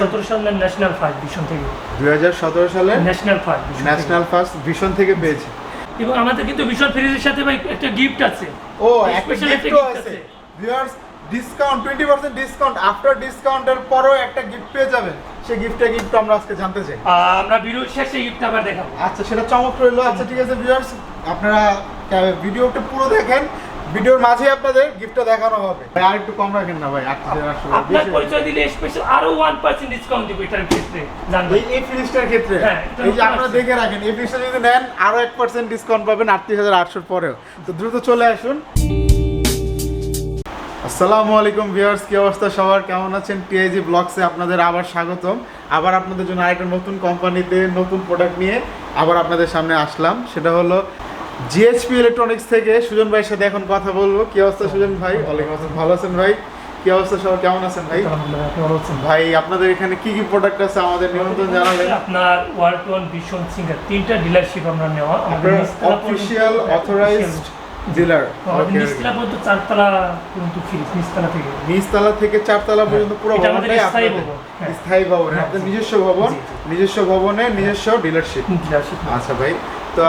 সতেরো সালের national first vision থেকে। দুই সালে national first national first vision থেকে পেয়েছি। এবং আমাদের কিন্তু ভিশন ফ্রিজের সাথে ভাই একটা গিফট আছে। ও একটা গিফটও আছে। আছে। Viewers discount twenty percent discount after ডিসকাউন্টের পরেও একটা গিফট পেয়ে যাবেন। সেই গিফটটা গিফট আমরা আজকে জানতে চাই। আমরা ভিডিওর শেষে গিফট আবার দেখাবো। আচ্ছা সেটা চমক রইল আচ্ছা ঠিক আছে ভিউয়ার্স আপনারা ভিডিওটা পুরো দেখেন। ভিডিওর মাঝে আপনাদের গিফটটা দেখানো হবে। ভাই আর একটু কম রাখেন না ভাই আপনার পরিচয় দিলে স্পেশাল আরও ওয়ান পার্সেন্ট ডিসকাউন্ট দিব এটার ক্ষেত্রে জানবেন। এই ফ্রিজটার ক্ষেত্রে? হ্যাঁ, এই যে আপনারা দেখে রাখেন এই ফ্রিজটা যদি নেন আরও এক পার্সেন্ট ডিসকাউন্ট পাবেন আটত্রিশ হাজার আটশোর পরেও। তো দ্রুত চলে আসুন। আসসালামু আলাইকুম ভিউয়ার্স কি অবস্থা সবার? কেমন আছেন? টিআইজি ব্লগসে আপনাদের আবার স্বাগতম। আবার আপনাদের জন্য আরেকটা নতুন কোম্পানিতে নতুন প্রোডাক্ট নিয়ে আবার আপনাদের সামনে আসলাম। সেটা হলো জিএসপি ইলেকট্রনিক্স থেকে সুজন ভাইয়ের সাথে এখন কথা বলব। কি অবস্থা সুজন ভাই? ওয়ালাইকুম আসসালাম। ভালো আছেন ভাই? কি অবস্থা সবার? কেমন আছেন ভাই? ভাই আপনাদের এখানে কি কি প্রোডাক্ট আছে আমাদের নিমন্ত্রণ জানালেন আপনার ওয়ার্ল্ড ওয়ান ভীষণ সিঙ্গার তিনটা ডিলারশিপ আমরা নেওয়া। আমাদের অফিসিয়াল অথরাইজড ডিলার নিচতলা পর্যন্ত চারতলা পর্যন্ত ফ্রিজ নিচতলা থেকে। নিচতলা থেকে চারতলা পর্যন্ত পুরো আমাদের ভবনটাই স্থায়ী আপনাদের ভবন, হ্যাঁ। স্থায়ী ভবন হ্যাঁ, আপনাদের নিজস্ব ভবন। নিজস্ব ভবনে নিজস্ব ডিলারশিপ আচ্ছা ভাই তো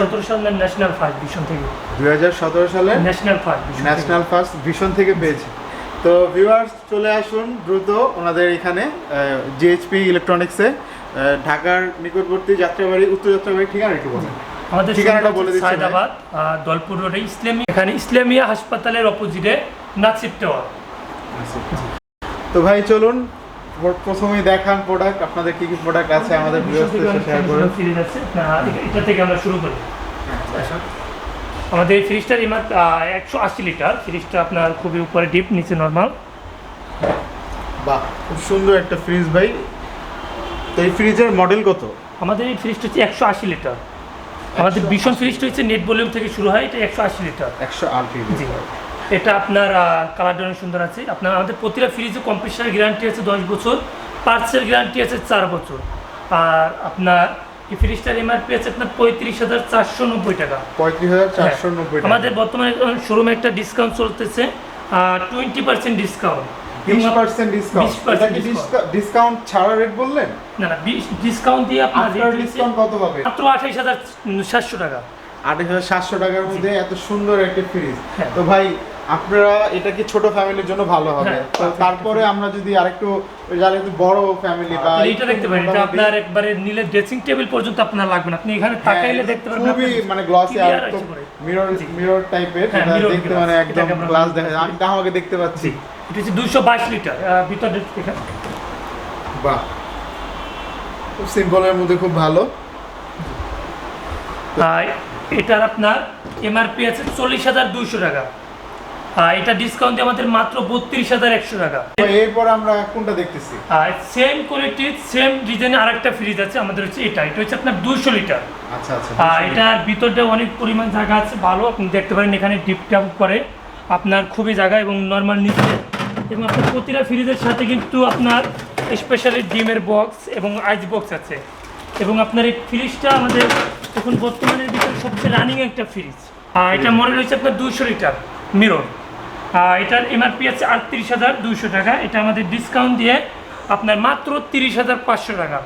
সতেরো সালের ন্যাশনাল ফার্স্ট ভিশন থেকে। দুই হাজার সতেরো সালে national first national first vision থেকে পেয়েছি। তো ভিউয়ার্স চলে আসুন দ্রুত ওনাদের এখানে জিএইচপি ইলেকট্রনিক্সে ঢাকার নিকটবর্তী যাত্রাবাড়ি উত্তর যাত্রাবাড়ি ঠিকানা একটু বলেন। আমাদের ঠিকানাটা বলে দিচ্ছি। সায়দাবাদ দলপুর রোডে ইসলামী এখানে ইসলামিয়া হাসপাতালের অপোজিটে নাসিব টাওয়ার তো ভাই চলুন প্রথমেই দেখান প্রোডাক্ট আপনাদের কি কি প্রোডাক্ট আছে আমাদের সাথে শেয়ার করুন। ফ্রিজ আছে এটা থেকে আমরা শুরু করি। আমাদের এই ফ্রিজটার ইমার একশো আশি লিটার। ফ্রিজটা আপনার খুবই উপরে ডিপ নিচে নর্মাল বাহ খুব সুন্দর একটা ফ্রিজ ভাই। তো এই ফ্রিজের মডেল কত? আমাদের এই ফ্রিজটা হচ্ছে একশো আশি লিটার। আমাদের ভীষণ ফ্রিজটা হচ্ছে নেট ভলিউম থেকে শুরু হয় এটা একশো আশি লিটার। একশো আট জি। এটা আপনার কালারটা অনেক সুন্দর আছে। আপনার আমাদের প্রতিটা ফ্রিজে কম্প্রেসার গ্যারান্টি আছে দশ বছর পার্টসের গ্যারান্টি আছে চার বছর। আর আপনার এই ফ্রিজটার এমআরপি আছে আপনার পঁয়ত্রিশ হাজার চারশো নব্বই টাকা। পঁয়ত্রিশ হাজার চারশো নব্বই হ্যাঁ। আমাদের বর্তমানে শোরুমে একটা ডিসকাউন্ট চলতেছে টোয়েন্টি পার্সেন্ট ডিসকাউন্ট ডিসকাউন্ট 20% এটা কি discount। ডিসকাউন্ট ছাড়া রেট বললেন? না না ডিসকাউন্ট দিয়ে আপনার আফটার rate হচ্ছে ডিসকাউন্ট কত হবে মাত্র আঠাইশ হাজার সাতশো টাকা। আঠাশ হাজার সাতশো টাকার মধ্যে এত সুন্দর একটা ফ্রিজ হ্যাঁ। তো ভাই আপনারা এটা কি ছোট ফ্যামিলির জন্য ভালো হবে? হ্যাঁ, তারপরে আমরা যদি আরেকটু যারা একটু বড় ফ্যামিলি বা এটা দেখতে পারেন এটা আপনার একবারে নিলে ড্রেসিং টেবিল পর্যন্ত আপনার লাগবে না। আপনি এখানে তাকাইলে হ্যাঁ, দেখতে পারবেন খুবই মানে গ্লসি আর পুরো। মিরর মিরর টাইপের এটা দেখতে মানে একদম গ্লাস দেখা যায় আমি আমাকে দেখতে পাচ্ছি। এটা হচ্ছে দুশো বাইশ লিটার ভিতরে এখানে। বাহ। খুব সিম্পলের মধ্যে খুব ভালো। এটার আপনার এমআরপি আছে চল্লিশ হাজার দুইশো টাকা। এটা ডিসকাউন্ট দিয়ে আমাদের মাত্র বত্রিশ হাজার একশো টাকা। এরপর আমরা কোনটা দেখতেছি? আর সেম কোয়ালিটির সেম ডিজাইনের আরেকটা ফ্রিজ আছে আমাদের হচ্ছে এটা। এটা হচ্ছে আপনার দুইশো লিটার আচ্ছা আচ্ছা আর এটার ভিতরটা অনেক পরিমাণ জায়গা আছে ভালো। আপনি দেখতে পারেন এখানে ডিপ ট্যাপ করে। আপনার খুবই জায়গা এবং নর্মাল নিচে। এবং আপনার প্রতিটা ফ্রিজের সাথে কিন্তু আপনার স্পেশালি ডিমের বক্স এবং আইস বক্স আছে। এবং আপনার এই ফ্রিজটা আমাদের এখন বর্তমানের ভিতরে সবচেয়ে রানিং একটা ফ্রিজ আর এটা মডেল হচ্ছে আপনার দুশো লিটার মিরর এটার এমআরপি আছে আটত্রিশ হাজার দুশো টাকা। এটা আমাদের ডিসকাউন্ট দিয়ে আপনার মাত্র তিরিশ হাজার পাঁচশো টাকা।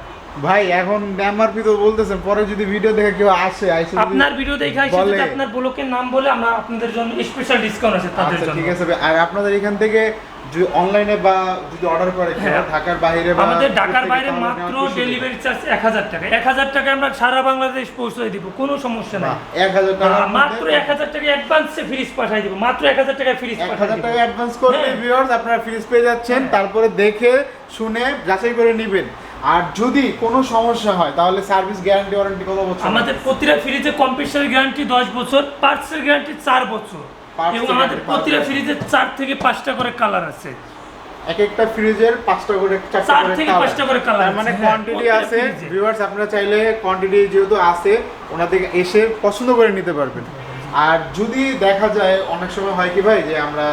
ভাই এখন এমআরপি তো বলতেছেন পরে যদি ভিডিও দেখে কেউ আসে আইসে আপনার ভিডিও দেখে আসে যদি আপনার ব্লকের নাম বলে আমরা আপনাদের জন্য স্পেশাল ডিসকাউন্ট আছে তাদের আচ্ছা জন্য। ঠিক আছে আর আপনাদের এখান থেকে যদি অনলাইনে বা যদি অর্ডার করে হ্যাঁ। ঢাকার বাইরে বা আমাদের ঢাকার বাইরে মাত্র। ডেলিভারি চার্জ এক হাজার টাকা এক হাজার টাকা আমরা সারা বাংলাদেশ পৌঁছে দিব কোনো সমস্যা নাই বাহ, এক হাজার টাকা মাত্র এক হাজার টাকা অ্যাডভান্সে ফ্রিজ পাঠাই দিব মাত্র এক হাজার টাকা ফ্রিজ এক হাজার টাকা অ্যাডভান্স করলে হ্যাঁ। ভিউয়ার্স আপনারা ফ্রিজ পেয়ে যাচ্ছেন তারপরে দেখে শুনে যাচাই করে নেবেন আর যদি কোনো সমস্যা হয় তাহলে সার্ভিস গ্যারান্টি ওয়ারেন্টি কত বছর আমাদের প্রতিটা ফ্রিজে কম্পিউটার গ্যারান্টি দশ বছর পার্টসের গ্যারান্টি চার বছর এবং আমাদের প্রতিটা ফ্রিজে চার থেকে পাঁচটা করে কালার আছে। এক একটা ফ্রিজের পাঁচটা করে চার থেকে পাঁচটা করে colour মানে হ্যাঁ, কোয়ান্টিটি আছে। ভিউয়ার্স আপনারা চাইলে কোয়ান্টিটি যেহেতু আছে ওনাদের এসে পছন্দ করে নিতে পারবেন। আর যদি দেখা যায় অনেক সময় হয় কি ভাই যে আমরা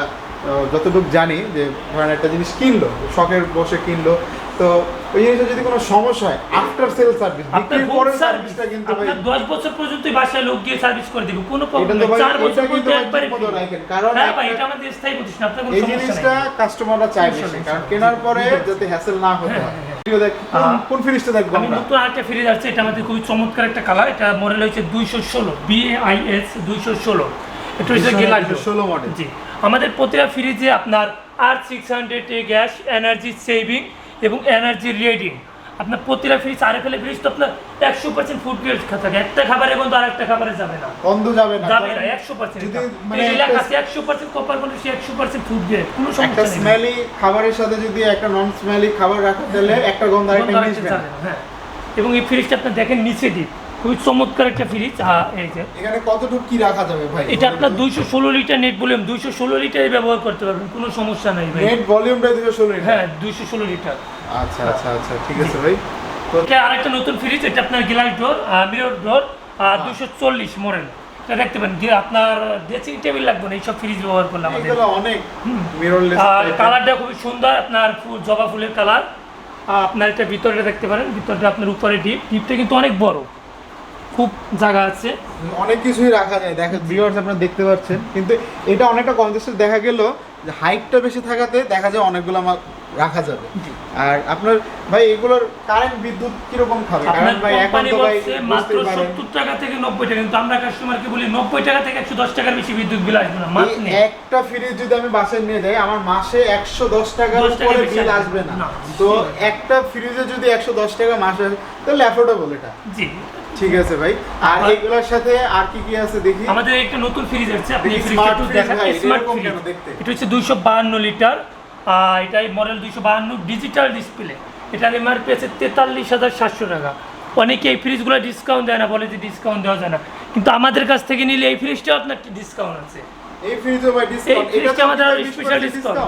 যতটুকু জানি যে ধরেন একটা জিনিস কিনলো শখের বসে কিনলো তো ওই জিনিসটা যদি কোনো সমস্যা হয় আফটার সেল সার্ভিস আপনার বিক্রির হোম পরের সার্ভিস সার্ভিসটা কিন্তু ভাই আপনার দশ বছর পর্যন্ত বাসায় লোক গিয়ে সার্ভিস করে দিবে কোনো এটা প্রবলেম তো নেই। ভাই চার এটা বছর কিন্তু পর্যন্ত ভাই একবারে ঠিক মতো free। রাখেন কারণ হ্যাঁ ভাই এটা আমাদের স্থায়ী প্রতিষ্ঠান আপনার কোনো এই সমস্যা জিনিসটা নেই কাস্টমাররা চায় বেশি ইনশাল্লাহ, কারণ কেনার পরে যাতে হ্যাসেল না হতে হয়। দেখ কোন- হ্যাঁ। কোন ফ্রিজটা দেখব আমি আমরা? নতুন আরেকটা এটা আমাদের খুবই চমৎকার একটা কালার এটা মডেল দুইশো ষোলো বিএআইএস দুইশো ষোলো। এটা হচ্ছে জি। আমাদের প্রতিটা ফ্রিজে আপনার R six hundred A gas energy saving এবং এনার্জি রেডিং আপনার প্রতিটা ফ্রিজ আরে ফেলে ফ্রিজ তো আপনার একশো পার্সেন্ট ফুড গ্রেড থাকে একটা খাবারে কিন্তু আর একটা খাবারে যাবে না। বন্ধ যাবে না। যাবে না একশো পার্সেন্ট মানে একশো পার্সেন্ট কপার বলে সে একশো পার্সেন্ট ফুড গ্রেড কোনো সমস্যা নেই। স্মেলি খাবারের সাথে যদি একটা নন স্মেলি খাবার রাখা তাহলে একটা গন্ধ আরেকটা মিশবে। যাবে হ্যাঁ। এবং এই ফ্রিজটা আপনি দেখেন নিচে ডিপ খুবই চমৎকার একটা ফ্রিজ এই যে। এখানে কতটুকু কি রাখা যাবে ভাই? এটা আপনার দুইশো ষোলো লিটার নেট ভলিউম দুইশো ষোলো লিটারই ব্যবহার করতে পারবেন কোনো সমস্যা নাই ভাই। নেট ভলিউমটা দিবে ষোলো হ্যাঁ দুইশো ষোলো লিটার আচ্ছা আচ্ছা আচ্ছা ঠিক আছে ভাই। এটা আরেকটা নতুন ফ্রিজ এটা আপনার গ্লাস ডোর মিরর ডোর দুশো চল্লিশ মডেল এটা দেখতে পারেন যে আপনার ড্রেসিং টেবিল লাগবে না এইসব ফ্রিজ ব্যবহার করলে আমাদের। অনেক আর কালারটা খুবই সুন্দর আপনার জবা ফুলের কালার আপনার এটা ভিতরটা দেখতে পারেন ভিতরটা আপনার উপরে ডিপ ডিপটা কিন্তু অনেক বড়। খুব জায়গা আছে। অনেক কিছুই রাখা যায়। দেখেন ভিউয়ার্স আপনারা দেখতে পাচ্ছেন। কিন্তু এটা অনেকটা কনজেস্টেড দেখা গেল যে হাইটটা বেশি থাকাতে দেখা যায় অনেকগুলো আমার রাখা যাবে। আর আপনার ভাই এগুলোর কারেন্ট বিদ্যুৎ কীরকম খাবে? কারণ ভাই এখন তো ভাই মাত্র বুঝতেই পারেন। সত্তর টাকা থেকে নব্বই টাকা। কিন্তু আমরা কাস্টমারকে বলি নব্বই টাকা থেকে একশো দশ টাকার বেশি বিদ্যুৎ বিল আসবে না মাত্র একটা ফ্রিজ যদি আমি বাসায় নিয়ে যাই আমার মাসে একশো দশ টাকার 10 টাকা উপরে বিল আসবে না। তো একটা ফ্রিজে যদি একশো দশ টাকা মাসে তাহলে অ্যাফোর্ডেবল এটা। জি। ঠিক আছে ভাই। আর এগুলোর সাথে আর কি কি আছে দেখি? আমাদের একটা নতুন ফ্রিজ আছে আপনি ফ্রিজটা একটু দেখেন স্মার্ট ফ্রিজ দেখতে? এটা হচ্ছে দুইশো বাহান্ন লিটার আর এটা মডেল দুইশো বাহান্ন ডিজিটাল ডিসপ্লে এটার এমআরপি আছে তেতাল্লিশ হাজার সাতশো টাকা। অনেকে এই ফ্রিজগুলো ডিসকাউন্ট দেয় না বলে যে ডিসকাউন্ট দেওয়া যায় না। কিন্তু আমাদের কাছ থেকে নিলে এই ফ্রিজটাও আপনার ডিসকাউন্ট আছে? এই ফ্রিজে ভাই এই ডিসকাউন্ট এটা ফ্রিজটা আমাদের স্পেশাল ডিসকাউন্ট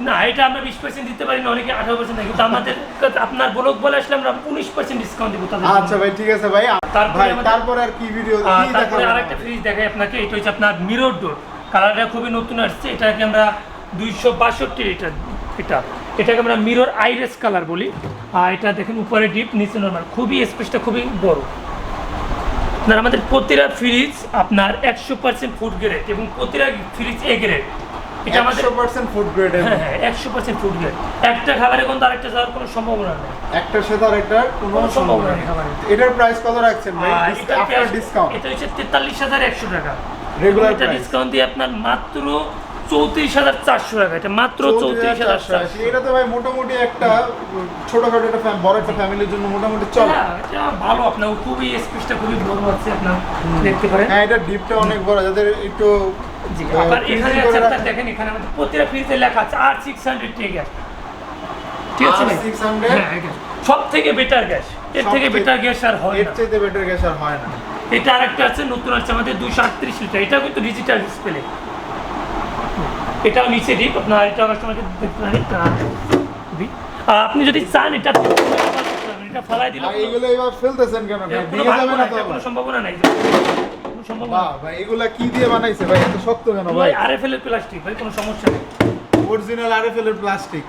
না এটা আমরা বিশ পার্সেন্ট দিতে পারি না অনেকে আঠারো পার্সেন্ট কিন্তু আমাদের আপনার ব্লক বলে আসলে আমরা উনিশ পার্সেন্ট ডিসকাউন্ট দেবো তাদের আচ্ছা ভাই ঠিক আছে ভাই। ভাই আমাদের- আর কি ভিডিও কি দেখাবো? আরেকটা ফ্রিজ দেখাই আপনাকে এটা হচ্ছে আপনার মিরর ডোর কালারটা খুবই নতুন আসছে এটাকে আমরা দুইশো বাষট্টি এটা। এটাকে আমরা মিরর আইরেস কালার বলি। আর এটা দেখেন উপরে ডিপ নিচে নর্মাল খুবই স্পেসটা খুবই বড়। আপনার আমাদের প্রতিটা ফ্রিজ আপনার একশো পার্সেন্ট ফুড গ্রেড এবং প্রতিটা ফ্রিজ এ গ্রেড এটা আমাদের পার্সেন্ট ফুড গ্রেড হ্যাঁ হ্যাঁ একশো পার্সেন্ট ফুড গ্রেড একটা খাবারে কিন্তু আরেকটা যাওয়ার কোনো সম্ভাবনা নেই। একটার সাথে আরেকটা কোনো সম্ভাবনা নেই। এটার প্রাইস কত রাখছেন ভাই? আফটার ডিসকাউন্ট এটা হচ্ছে তেতাল্লিশ হাজার একশো টাকা। রেগুলার ডিসকাউন্ট দিয়ে আপনার মাত্র চৌত্রিশ হাজার চারশো টাকা এটা মাত্র চৌত্রিশ হাজার চারশো এটা তো ভাই মোটামুটি একটা ছোটখাটো একটা বড় একটা ফ্যামিলির জন্য মোটামুটি চলে। হ্যাঁ, এটা ভালো আপনার খুবই স্পেসটা খুবই বড় আছে আপনার দেখতে পারেন। হ্যাঁ এটা ডিপটা অনেক বড় যাদের একটু আবার এখানে আছে আপনার দেখেন এখানে আমাদের প্রতিটা ফ্রিজে লেখা আছে আর সিক্স হান্ড্রেড গ্যাস। ঠিক আছে? R600 হ্যাঁ সব থেকে বেটার গ্যাস। এর থেকে বেটার গ্যাস আর হয় এর চাইতে বেটার গ্যাস আর হয় না। এটা আরেকটা আছে নতুন আছে আমাদের দুশো আটত্রিশ লিটার। এটা কিন্তু ডিজিটাল ডিসপ্লে এটাও নিচে ডিপ আপনার এটা কাস্টমারকে দেখতে পারেন আর আপনি যদি চান এটা এটা ফলাই দিলে এগুলো এবার ফেলতেছেন কেন ভাই? যাবে না তো সম্ভাবনা নাই। সম্ভাবনা ভাই এগুলা কি দিয়ে বানাইছে ভাই? এত শক্ত কেন ভাই? ভাই আরএফএল এর প্লাস্টিক ভাই কোনো সমস্যা নেই। অরিজিনাল আরএফএল এর প্লাস্টিক।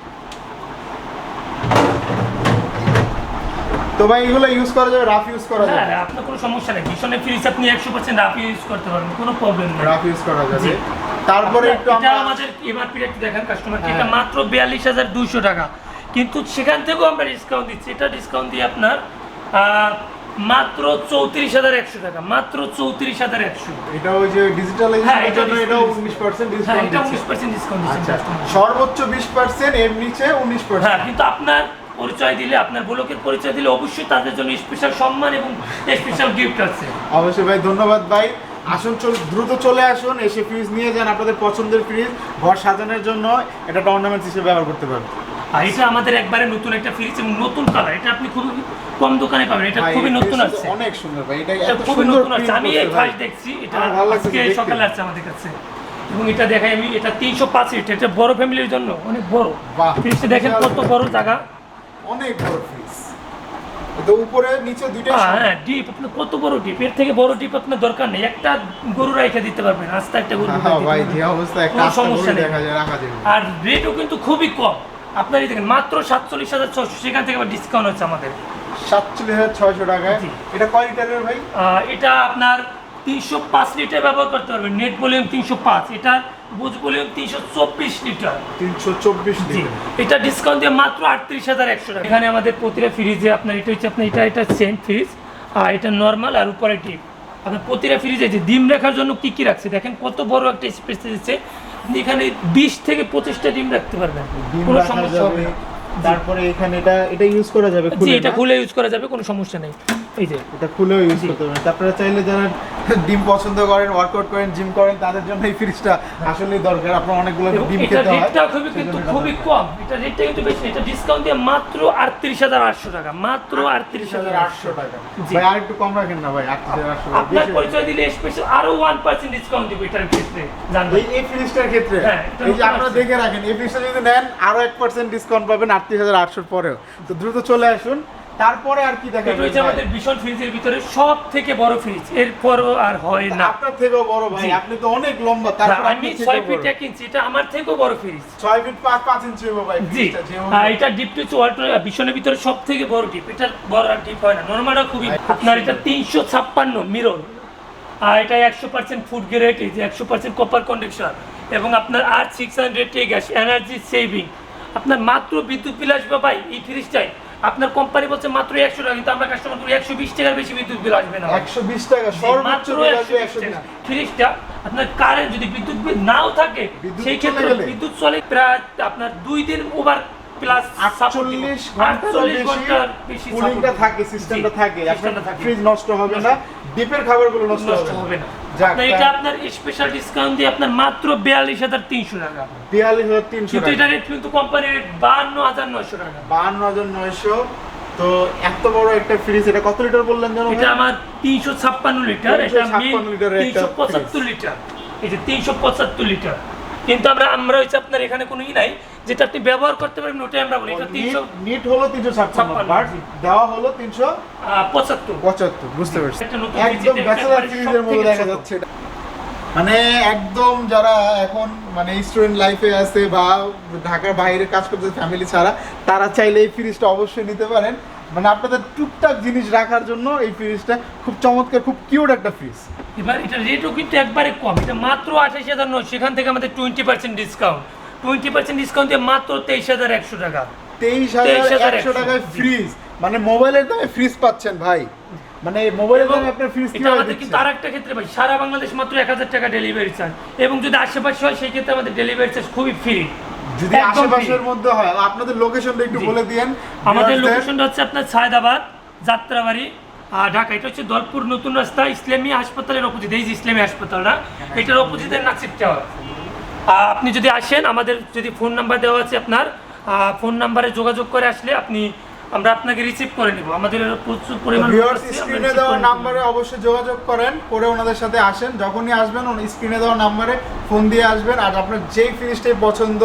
তো ভাই এগুলো ইউজ করা যাবে? রাফ ইউজ করা হ্যাঁ আপনার কোনো সমস্যা নেই। ভীষণের ফ্রিজ আপনি একশো পার্সেন্ট রাফ ইউজ করতে পারবেন কোনো প্রবলেম নেই। রাফ ইউজ করা যাবে। তারপরে একটু এটা আমরা আমাদের এমআরপি একটু দেখেন কাস্টমারকে হ্যাঁ। এটা মাত্র বিয়াল্লিশ হাজার দুইশো টাকা। কিন্তু সেখান থেকেও আমরা ডিসকাউন্ট দিচ্ছি। এটা ডিসকাউন্ট দিয়ে আপনার মাত্র চৌত্রিশ হাজার একশো টাকা। মাত্র চৌত্রিশ হাজার একশো। এটা ওই যে হ্যাঁ, ডিজিটালাইজেশনের এটা জন্য এটাও discount উনিশ পার্সেন্ট হ্যাঁ ডিসকাউন্ট এটা উনিশ পার্সেন্ট ডিসকাউন্ট দিচ্ছি আচ্ছা। সর্বোচ্চ বিশ পার্সেন্ট এর নিচে উনিশ হ্যাঁ কিন্তু আপনার পরিচয় দিলে আপনার ব্লকের পরিচয় দিলে অবশ্যই তাদের জন্য স্পেশাল সম্মান এবং স্পেশাল গিফট আছে। অবশ্যই ভাই ধন্যবাদ ভাই। আসুন চল দ্রুত চলে আসুন এসে ফ্রিজ নিয়ে যান আপনাদের পছন্দের ফ্রিজ ঘর সাজানোর জন্য এটা টর্নামেন্ট হিসেবে ব্যবহার করতে পারবেন। আর এটা আমাদের একবারে নতুন একটা ফ্রিজ এবং নতুন কালার এটা আপনি খুবই কম দোকানে পাবেন এটা খুবই নতুন আসছে। অনেক সুন্দর ভাই এটা খুবই সুন্দর নতুন print আমি এই। ফার্স্ট দেখছি এটা ভালো লাগছে আজকে সকালে আসছে আমাদের কাছে। এবং এটা দেখাই আমি এটা তিনশো পাঁচ এটা বড় ফ্যামিলির জন্য অনেক বড়। ফ্রিজটা দেখেন কত বড় জায়গা। অনেক বড় ফ্রিজ তো উপরে নিচে হ্যাঁ ডিপ আপনার কত বড় ডিপ এর থেকে বড় ডিপ আপনার দরকার নেই। একটা গরু রেখে দিতে পারবেন আস্তে একটা গরু হ্যাঁ রেখে দিতে ভাই যে অবস্থা একটা সমস্যা নেই। দেখা যায় রাখা যাবে আর রেটও কিন্তু খুবই কম। আপনারই দেখেন মাত্র সাতচল্লিশ হাজার ছশো সেখান থেকে আবার ডিসকাউন্ট হচ্ছে আমাদের। সাতচল্লিশ হাজার ছয়শো টাকায়। এটা কয় লিটারের ভাই? এটা আপনার তিনশো পাঁচ লিটার ব্যবহার করতে পারবেন। নেট ভলিউম তিনশো পাঁচ। এটা বুঝ তিনশো চব্বিশ লিটার। তিনশো চব্বিশ এটা ডিসকাউন্ট দিয়ে মাত্র আটত্রিশ হাজার একশো টাকা। এখানে আমাদের প্রতিটা ফ্রিজে আপনার এটা হচ্ছে আপনার এটা এটা সেম ফ্রিজ আর এটা নর্মাল আর উপরে আপনার প্রতিটা ফ্রিজে যে ডিম রাখার জন্য কি কি রাখছে? দেখেন কত বড় একটা স্পেস দিচ্ছে এখানে বিশ থেকে পঁচিশটা ডিম রাখতে পারবেন। কোনো সমস্যা হবে তারপরে এখানে এটা এটা ইউজ করা যাবে জি এটা খুলে ইউজ করা যাবে কোনো সমস্যা নেই। এই যে এটা খুলেও ইউজ করতে পারেন। তারপরে চাইলে যারা ডিম পছন্দ করেন ওয়ার্কআউট করেন জিম করেন তাদের জন্য এই ফ্রিজটা আসলেই দরকার। আপনার অনেকগুলো ডিম খেতে হয়। রেটটা খুবই কিন্তু খুবই কম। এটা রেটটা কিন্তু বেশি এটা ডিসকাউন্ট দিয়ে মাত্র আটত্রিশ হাজার আটশো টাকা। মাত্র আটত্রিশ হাজার আটশো টাকা। ভাই আর একটু কম রাখেন না ভাই আটশো আটশো আপনার পরিচয় দিলে স্পেশাল আরও ওয়ান পার্সেন্ট ডিসকাউন্ট দিব এটার ক্ষেত্রে জানবেন। এই ফ্রিজটার ক্ষেত্রে? হ্যাঁ, এই যে আপনারা দেখে রাখেন এই ফ্রিজটা যদি নেন আরও এক পার্সেন্ট ডিসকাউন্ট পাবেন আটত্রিশ হাজার আটশোর পরেও। তো দ্রুত চলে আসুন। তারপরে আর কি হচ্ছে ভাই? আমাদের ভীষণ ফ্রিজের ভিতরে সব থেকে বড় ফ্রিজ এরপরও আর হয় না। আপনার থেকেও বড় ভাই আপনি তো অনেক লম্বা তারপর আমি ছয় ফিট এক ইঞ্চি এটা আমার থেকেও বড় ফ্রিজ ছয় ফিট পাঁচ পাঁচ ইঞ্চি হবে ভাই জি। এটা ডিপ হচ্ছে ওয়াটার ভীষণের ভিতরে সব থেকে বড় ডিপ এটা বড় আর ডিপ হয় না। নর্মালটা খুবই আপনার এটা তিনশো ছাপ্পান্ন মিরর আর এটা একশো পার্সেন্ট ফুড গ্রেড এই যে একশো পার্সেন্ট কপার কন্ডাকশন এবং আপনার R six hundred gas energy saving আপনার মাত্র বিদ্যুৎ বিল আসবে ভাই এই ফ্রিজটাই আপনার কোম্পানি বলছে মাত্র একশো টাকা কিন্তু আমরা কাস্টমার করি একশো বিশ টাকার বেশি বিদ্যুৎ বিল আসবে না। ভাই। একশো বিশ টাকা সর্বোচ্চ মাত্র বিল একশো বিশ ফ্রিজটা আপনার কারেন্ট যদি বিদ্যুৎ বিল নাও থাকে সেই ক্ষেত্রে বিদ্যুৎ চলে প্রায় আপনার দুই দিন ওভার প্লাস আটচল্লিশ ঘণ্টার ঘণ্টার বেশি কুলিংটা থাকে সিস্টেমটা থাকে। আপনার ফ্রিজ নষ্ট হবে না ডিপের খাবারগুলো নষ্ট হবে না। এটা আপনার স্পেশাল ডিসকাউন্ট দিয়ে আপনার মাত্র বিয়াল্লিশ হাজার তিনশো টাকা। বিয়াল্লিশ হাজার তিনশো এটা রেট কিন্তু কোম্পানির রেট বাহান্ন হাজার নয়শো টাকা। বাহান্ন হাজার নয়শো। তো এত বড় একটা ফ্রিজ এটা কত লিটার বললেন জানো এটা আমার তিনশো ছাপ্পান্ন লিটার এটা 356 লিটারের একটা পঁচাত্তর লিটার এই যে তিনশো পঁচাত্তর লিটার কিন্তু আমরা আমরা হচ্ছে আপনার এখানে কোনো ই নাই যেটা আপনি ব্যবহার করতে পারবেন ওটাই আমরা বলি। এটা তিনশো নিট হলো তিনশো ছাপ্পান্ন বাট দেওয়া হলো তিনশো পঁচাত্তর। পঁচাত্তর বুঝতে পারছি। একদম ব্যাচেলার একেবারে ফ্রিজের দেখা যাচ্ছে এটা। মানে একদম যারা এখন মানে স্টুডেন্ট লাইফে আছে বা ঢাকার বাইরে কাজ করতে ফ্যামিলি ছাড়া তারা চাইলে এই ফ্রিজটা অবশ্যই নিতে পারেন। মানে আপনাদের টুকটাক জিনিস রাখার জন্য এই ফ্রিজটা খুব চমৎকার খুব কিউট একটা ফ্রিজ এবার এটা রেটও কিন্তু একবারে কম। এটা মাত্র আঠাশ হাজার নয় সেখান থেকে আমাদের twenty percent discount twenty percent discount দিয়ে মাত্র তেইশ হাজার একশো টাকা। তেইশ হাজার 23,100 একশো টাকায় ফ্রিজ মানে মোবাইলের দামে ফ্রিজ পাচ্ছেন ভাই। মানে মোবাইলের দামে আপনার ফ্রিজ কীভাবে আমাদের কিন্তু আর একটা ক্ষেত্রে ভাই সারা বাংলাদেশ মাত্র এক হাজার টাকা ডেলিভারি চার্জ এবং যদি আশেপাশে হয় সেই ক্ষেত্রে আমাদের ডেলিভারি চার্জ খুবই ফ্রি যদি আশেপাশের মধ্যে হয় আপনাদের লোকেশনটা একটু বলে দিয়েন। আমাদের লোকেশনটা হচ্ছে আপনার সায়দাবাদ যাত্রাবাড়ি আর ঢাকা। এটা হচ্ছে দলপুর নতুন রাস্তা ইসলামী হাসপাতালের অপোজিট। এই যে ইসলামী হাসপাতালটা এটার অপোজিটের নাসিব টাওয়ার। আপনি যদি আসেন আমাদের যদি ফোন নাম্বার দেওয়া আছে আপনার ফোন নাম্বারে যোগাযোগ করে আসলে আপনি আমরা আপনাকে রিসিভ করে নেব। আমাদের প্রচুর পরিমাণ ভিউয়ার্স স্ক্রিনে দেওয়া। নাম্বারে অবশ্যই যোগাযোগ করেন করে ওনাদের সাথে আসেন। যখনই আসবেন স্ক্রিনে দেওয়া নাম্বারে ফোন দিয়ে আসবেন। আর আপনার যেই ফিনিশটাই পছন্দ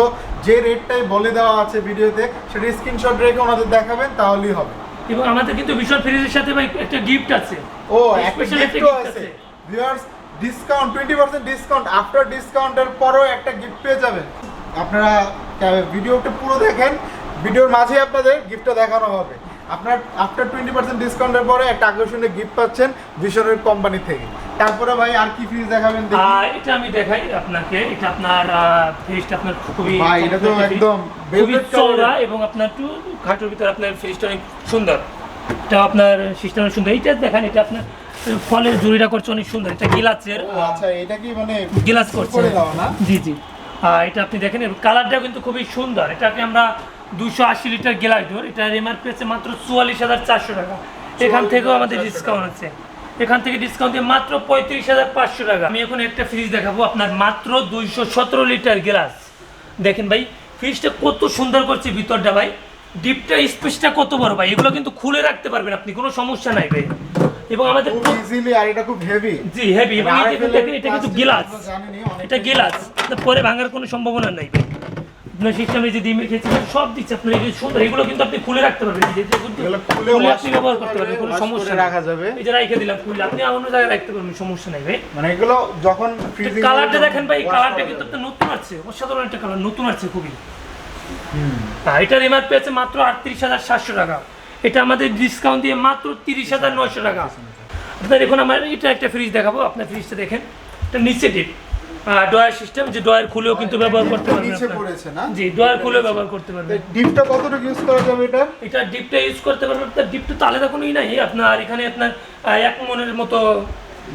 যে রেটটাই বলে দেওয়া আছে ভিডিওতে সেটা স্ক্রিনশট রেখে ওনাদের দেখাবেন তাহলেই হবে। এবং আমাদের কিন্তু বিশাল ফ্রিজের সাথে ভাই একটা গিফট আছে। ও একটা একটা গিফটও আছে। Viewers discount twenty percent discount after ডিসকাউন্টের পরেও একটা গিফট পেয়ে যাবেন। আপনারা ভিডিওটা পুরো দেখেন ভিডিওর মাঝে আপনাদের গিফটটা দেখানো হবে। আপনার আফটার টোয়েন্টি পার্সেন্ট ডিসকাউন্টের পরে একটা আকর্ষণীয় গিফট পাচ্ছেন ভীষণের কোম্পানি থেকে। তারপরে ভাই আর কি ফ্রিজ দেখাবেন এটা আমি দেখাই আপনাকে। এটা আপনার ফ্রিজটা আপনার খুবই ভাই, এটা তো একদম খুবই চওড়া এবং আপনার একটু ঘাটের ভিতরে আপনার ফ্রিজটা অনেক সুন্দর। এটা আপনার সিস্টেম সুন্দর। এইটা দেখেন এটা আপনার ফলের জুড়িটা করছে অনেক সুন্দর। এটা গিলাসের আচ্ছা এটা কি মানে গিলাস করছে। জি জি। আর এটা আপনি দেখেন কালারটা কিন্তু খুবই সুন্দর। এটাকে আমরা দুশো আশি লিটার গেলাস ডোর এটার এমআরপি আছে মাত্র চুয়াল্লিশ হাজার চারশো টাকা। এখান থেকেও আমাদের ডিসকাউন্ট আছে। এখান থেকে ডিসকাউন্ট দিয়ে মাত্র পঁয়ত্রিশ হাজার পাঁচশো টাকা। আমি এখন একটা ফ্রিজ দেখাবো আপনার মাত্র দুইশো সতেরো লিটার গ্লাস দেখেন ভাই ফ্রিজটা কত সুন্দর করছে ভিতরটা ভাই। ডিপটা স্পেসটা কত বড় ভাই। এগুলো কিন্তু খুলে রাখতে পারবেন আপনি কোনো সমস্যা নাই ভাই। এবং আমাদের খুব ইজিলি আর এটা খুব হেভি জি হেভি এবং দেখেন এটা কিন্তু গিলাস এটা গিলাস পরে ভাঙার কোনো সম্ভাবনা নাই আপনার সিস্টেমে যে ডিমের খেয়েছে সব দিচ্ছে আপনার এই সুন্দর এগুলো কিন্তু আপনি খুলে রাখতে পারবেন খুলে আপনি ব্যবহার করতে পারবেন কোনো সমস্যা রাখা যাবে। এই যে রাইখে দিলাম খুলে আপনি অন্য জায়গায় রাখতে পারবেন সমস্যা নাই ভাই। মানে এগুলো যখন ফ্রিজিং কালারটা দেখেন ভাই কালারটা কিন্তু আপনার নতুন আছে অসাধারণ একটা কালার নতুন আছে খুবই। হ্যাঁ এটার এমআরপি আছে মাত্র আটত্রিশ হাজার সাতশো টাকা। এটা আমাদের ডিসকাউন্ট দিয়ে মাত্র তিরিশ হাজার নয়শো টাকা। আপনার এখন আমার এটা একটা ফ্রিজ দেখাবো আপনার ফ্রিজটা দেখেন এটা নিচে ডিপ ডয়ার সিস্টেম যে ডয়ার খুলেও কিন্তু ব্যবহার করতে পারবেন নিচে পড়েছে না? জি ডয়ার খুলেও ব্যবহার করতে পারবেন ডিপটা কতটুকু ইউজ করা যাবে এটা? এটা ডিপটা ইউজ করতে পারবেন আপনার ডিপটা তো আলাদা কোনোই নাই আপনার এখানে আপনার এক মনের মতো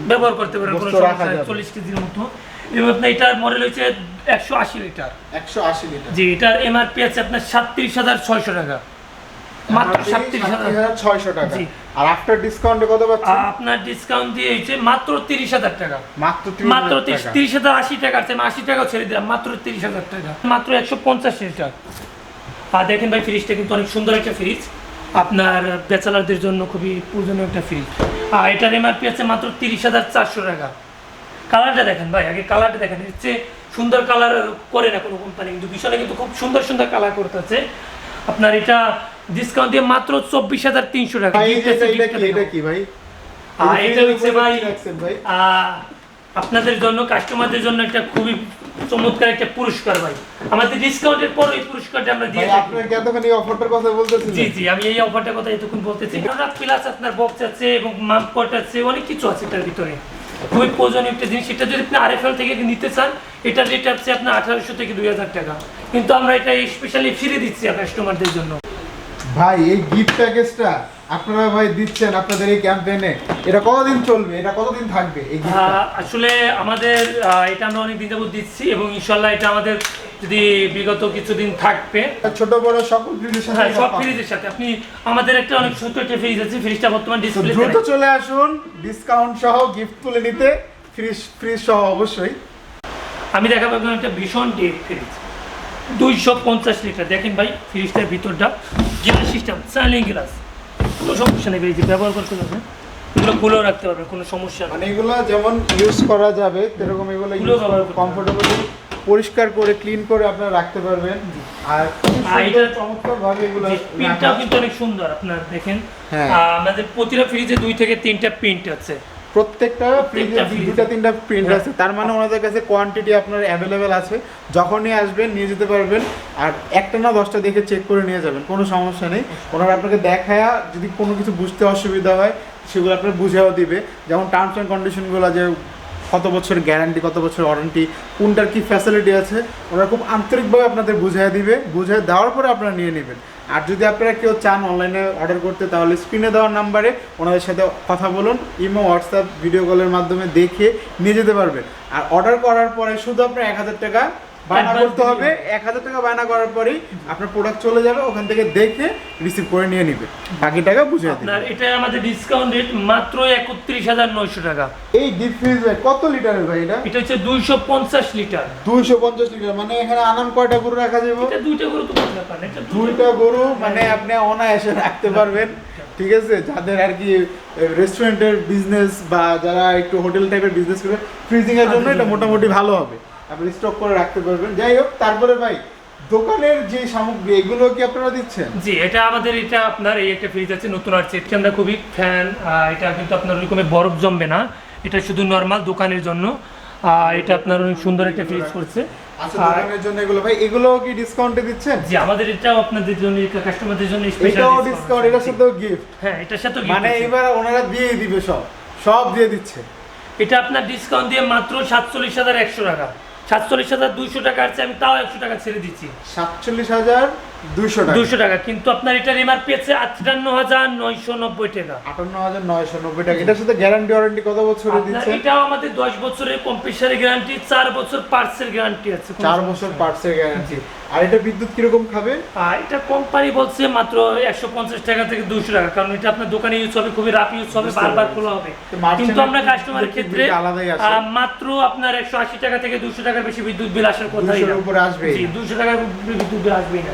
ব্যবহার করতে পারবেন কোনো সমস্যা। চল্লিশ কেজির মতো। এবং আপনার এটার মডেল হচ্ছে একশো আশি লিটার। একশো আশি লিটার। জি এটার এমআরপি আছে আপনার সাতত্রিশ হাজার ছয়শো টাকা। মাত্র সাতত্রিশ হাজার। ছয়শো টাকা। আর আফটার ডিসকাউন্টে কত পাচ্ছেন? আপনার ডিসকাউন্ট দিয়ে হচ্ছে মাত্র তিরিশ হাজার টাকা। মাত্র মাত্র তিরিশ হাজার আশি টাকা আছে আশি টাকাও ছেড়ে দিলাম মাত্র তিরিশ হাজার টাকা। মাত্র একশো পঞ্চাশ লিটার। আর দেখেন ভাই ফ্রিজটা কিন্তু অনেক সুন্দর একটা ফ্রিজ আপনার ব্যাচেলারদের জন্য খুবই প্রয়োজনীয় একটা ফ্রিজ আর এটার এমআরপি আছে মাত্র তিরিশ হাজার চারশো টাকা। কালারটা দেখেন ভাই আগে কালারটা দেখেন। হচ্ছে সুন্দর কালার করে না কোনো কোম্পানি কিন্তু ভীষণে কিন্তু খুব সুন্দর সুন্দর কালার করতেছে। আপনার এটা ডিসকাউন্ট দিয়ে মাত্র চব্বিশ হাজার তিনশো টাকা। এটা কি এটা কি ভাই? আর এই এটা হচ্ছে ভাই আপনাদের জন্য কাস্টমারদের জন্য একটা খুবই চমৎকার একটা পুরস্কার ভাই। আমাদের ডিসকাউন্টের পর এই পুরস্কারটা আমরা দিয়ে থাকি। এতখানি অফারটার কথা বলতেছেন জি জি আমি এই অফারটার কথা এতক্ষণ বলতেছি কারণ প্লাস আপনার বক্স আছে এবং মামপট আছে অনেক কিছু আছে এটার ভিতরে। খুবই প্রয়োজনীয় একটা জিনিস। এটা যদি আপনি আরএফএল থেকে নিতে চান এটার রেট আছে আপনার আঠারোশো থেকে দুই হাজার টাকা। কিন্তু আমরা এটা স্পেশালি ফ্রি দিচ্ছি কাস্টমারদের জন্য। ভাই এই গিফট প্যাকেজটা আপনারা ভাই দিচ্ছেন আপনাদের এই ক্যাম্পেইনে এটা কতদিন চলবে? এটা কতদিন থাকবে এই আসলে আমাদের এটা আমরা অনেক দিন যাবত দিচ্ছি এবং ইনশাল্লাহ এটা আমাদের যদি বিগত কিছুদিন থাকবে। ছোট বড় সকল ফ্রিজের সাথে হ্যাঁ সব ফ্রিজের সাথে। আপনি আমাদের একটা অনেক ছোট একটা ফ্রিজ আছে ফ্রিজটা বর্তমান ডিসপ্লে দ্রুত চলে আসুন ডিসকাউন্ট সহ গিফট তুলে নিতে। ফ্রিজ ফ্রিজ সহ অবশ্যই। আমি দেখাবো একটা ভীষণ ডিপ ফ্রিজ দুইশো পঞ্চাশ লিটার দেখেন ভাই ফ্রিজটার ভিতরটা। গ্লাস সিস্টেম সাইলিং গ্লাস। কোনো সমস্যা নেই যে ব্যবহার করতে পারবেন এগুলো খুলেও রাখতে পারবেন কোনো সমস্যা নেই। মানে এগুলো যেমন ইউজ করা যাবে সেরকম এগুলো কমফোর্টেবলি পরিষ্কার করে ক্লিন করে আপনারা রাখতে পারবেন। আর এটা- চমৎকার ভাবে এগুলো রাখা। কিন্তু অনেক সুন্দর আপনার দেখেন। হ্যাঁ। আমাদের প্রতিটা ফ্রিজে দুই থেকে তিনটা প্রিন্ট আছে। প্রত্যেকটা দুটা তিনটা প্রিন্ট হ্যাঁ। আছে। তার মানে ওনাদের কাছে কোয়ান্টিটি আপনার অ্যাভেলেবেল আছে। যখনই আসবেন নিয়ে যেতে পারবেন। আর একটা না দশটা দেখে চেক করে নিয়ে যাবেন কোনো সমস্যা নেই। ওনারা আপনাকে দেখায়া যদি কোনো কিছু বুঝতে অসুবিধা হয় সেগুলো আপনার বুঝেও দিবে। যেমন টার্মস অ্যান্ড কন্ডিশনগুলো যে কত বছর গ্যারান্টি কত বছর ওয়ারেন্টি কোনটার কী ফ্যাসিলিটি আছে, ওরা খুব আন্তরিকভাবে আপনাদের বুঝিয়ে দিবে, বুঝিয়ে দেওয়ার পরে আপনারা নিয়ে নেবেন। আর যদি আপনারা কেউ চান অনলাইনে অর্ডার করতে, তাহলে স্ক্রিনে দেওয়ার নাম্বারে ওনাদের সাথে কথা বলুন, ইমো, হোয়াটসঅ্যাপ ভিডিও কলের মাধ্যমে দেখে নিয়ে যেতে পারবেন। আর অর্ডার করার পরে শুধু আপনার এক হাজার টাকা বায়না করতে হবে এক হাজার টাকা বায়না করার পরেই আপনার প্রোডাক্ট চলে যাবে ওখান থেকে দেখে রিসিভ করে নিয়ে নিবে। বাকি টাকা বুঝিয়ে আপনার এটা আমাদের ডিসকাউন্ট রেট মাত্র একত্রিশ হাজার নয়শো টাকা। এই ডিপ ফ্রিজ কত লিটারের ভাই এটা? এটা হচ্ছে দুইশো পঞ্চাশ লিটার দুইশো পঞ্চাশ লিটার মানে এখানে আনাম কয়টা গরু রাখা যাবে? এটা দুইটা করে তো ব্যাপার এটা দুইটা গরু। মানে আপনি অনায়াসে রাখতে পারবেন। ঠিক আছে যাদের আর কি রেস্টুরেন্টের বিজনেস বা যারা একটু হোটেল টাইপের বিজনেস করে ফ্রিজিং এর জন্য এটা মোটামুটি ভালো হবে। আপনি স্টক করে রাখতে পারবেন। যাই হোক তারপরে ভাই দোকানের যে সামগ্রী এগুলো কি আপনারা দিচ্ছেন? জি এটা আমাদের এটা আপনার এই একটা ফ্রিজ আছে নতুন আসছে। এটা আমরা খুবই ফ্যান এটা কিন্তু আপনার ওইরকমের বরফ জমবে না। এটা শুধু নর্মাল দোকানের জন্য। এটা আপনার অনেক সুন্দর একটা ফ্রিজ করছে। আচ্ছা দোকানের জন্য এগুলো। ভাই এগুলো কি ডিসকাউন্টে দিচ্ছেন? জি আমাদের এটাও আপনাদের জন্য কাস্টমারদের জন্য স্পেশাল এটাও ডিসকাউন্ট এটার সাথেও গিফট হ্যাঁ এটার সাথে মানে এবার ওনারা দিয়ে দিবে সব। সব দিয়ে দিচ্ছে। এটা আপনার ডিসকাউন্ট দিয়ে মাত্র সাতচল্লিশ হাজার একশো টাকা। সাতচল্লিশ হাজার দুইশো টাকা আছে আমি তাও একশো টাকা ছেড়ে দিচ্ছি। সাতচল্লিশ হাজার দুইশো টাকা। কিন্তু আপনার এটার এমআরপি আছে আটান্ন হাজার নয়শো নব্বই টাকা। আটান্ন হাজার নয়শো নব্বই টাকা। এটার সাথে গ্যারান্টি ওয়ারেন্টি কত বছরে দিচ্ছে এটাও আমাদের দশ বছরের কম্পিউটারের গ্যারান্টি চার বছর পার্টসের গ্যারান্টি আছে। কোনো বছর পার্টসের গ্যারান্টি আর এটা বিদ্যুৎ কীরকম খাবে? এটা কোম্পানি বলছে মাত্র একশো পঞ্চাশ টাকা থেকে দুশো টাকা। কারণ এটা আপনার দোকানে ইউজ হবে খুবই রাফ ইউজ হবে বারবার খোলা হবে। কিন্তু আমরা কাস্টমারের ক্ষেত্রে। মাত্র আপনার একশো আশি টাকা থেকে দুশো টাকার বেশি বিদ্যুৎ বিল আসার কথাই 200 উপরে আসবেই জি টাকার বিদ্যুৎ বিল আসবেই না